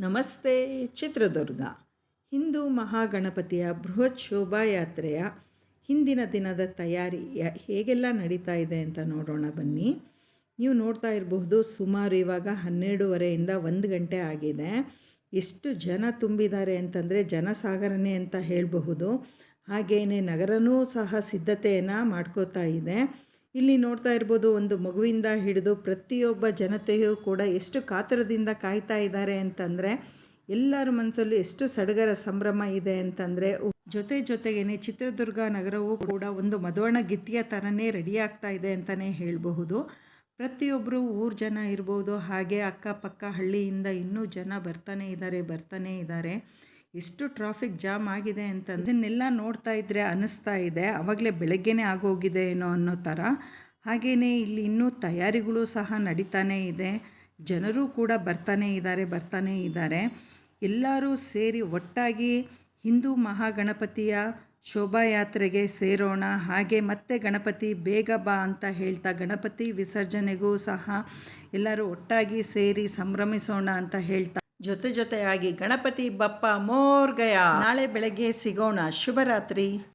ನಮಸ್ತೆ ಚಿತ್ರದುರ್ಗ. ಹಿಂದೂ ಮಹಾಗಣಪತಿಯ ಬೃಹತ್ ಶೋಭಾಯಾತ್ರೆಯ ಹಿಂದಿನ ದಿನದ ತಯಾರಿ ಹೇಗೆಲ್ಲ ನಡೀತಾ ಇದೆ ಅಂತ ನೋಡೋಣ ಬನ್ನಿ. ನೀವು ನೋಡ್ತಾ ಇರಬಹುದು ಸುಮಾರು ಇವಾಗ ಹನ್ನೆರಡೂವರೆಯಿಂದ ಒಂದು ಗಂಟೆ ಆಗಿದೆ. ಎಷ್ಟು ಜನ ತುಂಬಿದ್ದಾರೆ ಅಂತಂದರೆ ಜನಸಾಗರನೇ ಅಂತ ಹೇಳಬಹುದು. ಹಾಗೆಯೇ ನಗರನೂ ಸಹ ಸಿದ್ಧತೆಯನ್ನು ಮಾಡ್ಕೋತಾ ಇದೆ. ಇಲ್ಲಿ ನೋಡ್ತಾ ಇರ್ಬೋದು, ಒಂದು ಮಗುವಿಂದ ಹಿಡಿದು ಪ್ರತಿಯೊಬ್ಬ ಜನತೆಯೂ ಕೂಡ ಎಷ್ಟು ಕಾತರದಿಂದ ಕಾಯ್ತಾ ಇದ್ದಾರೆ ಅಂತಂದರೆ, ಎಲ್ಲರ ಮನಸ್ಸಲ್ಲೂ ಎಷ್ಟು ಸಡಗರ ಸಂಭ್ರಮ ಇದೆ ಅಂತಂದರೆ, ಜೊತೆ ಜೊತೆಗೇನೆ ಚಿತ್ರದುರ್ಗ ನಗರವೂ ಕೂಡ ಒಂದು ಮಧುವಣ ಗಿತ್ತಿಯ ಥರನೇ ರೆಡಿ ಆಗ್ತಾ ಇದೆ ಅಂತಲೇ ಹೇಳಬಹುದು. ಪ್ರತಿಯೊಬ್ಬರು ಊರು ಜನ ಇರ್ಬೋದು, ಹಾಗೆ ಅಕ್ಕಪಕ್ಕ ಹಳ್ಳಿಯಿಂದ ಇನ್ನೂ ಜನ ಬರ್ತಾನೆ ಇದ್ದಾರೆ ಬರ್ತಾನೆ ಇದ್ದಾರೆ ಎಷ್ಟು ಟ್ರಾಫಿಕ್ ಜಾಮ್ ಆಗಿದೆ ಅಂತ ಅದನ್ನೆಲ್ಲ ನೋಡ್ತಾ ಇದ್ದರೆ ಅನ್ನಿಸ್ತಾ ಇದೆ. ಆವಾಗಲೇ ಬೆಳಗ್ಗೆನೇ ಆಗೋಗಿದೆ ಏನೋ ಅನ್ನೋ ಥರ ಹಾಗೆಯೇ ಇಲ್ಲಿ ಇನ್ನೂ ತಯಾರಿಗಳು ಸಹ ನಡೀತಾನೇ ಇದೆ. ಜನರು ಕೂಡ ಬರ್ತಾನೆ ಇದ್ದಾರೆ ಬರ್ತಾನೆ ಇದ್ದಾರೆ. ಎಲ್ಲರೂ ಸೇರಿ ಒಟ್ಟಾಗಿ ಹಿಂದೂ ಮಹಾಗಣಪತಿಯ ಶೋಭಾಯಾತ್ರೆಗೆ ಸೇರೋಣ. ಹಾಗೆ ಮತ್ತೆ ಗಣಪತಿ ಬೇಗ ಬಾ ಅಂತ ಹೇಳ್ತಾ ಗಣಪತಿ ವಿಸರ್ಜನೆಗೂ ಸಹ ಎಲ್ಲರೂ ಒಟ್ಟಾಗಿ ಸೇರಿ ಸಂಭ್ರಮಿಸೋಣ ಅಂತ ಹೇಳ್ತಾ ಜೊತೆ ಜೊತೆಯಾಗಿ ಗಣಪತಿ ಬಪ್ಪ ಮೋರ್ಗಯ. ನಾಳೆ ಬೆಳಗ್ಗೆ ಸಿಗೋಣ. ಶುಭರಾತ್ರಿ.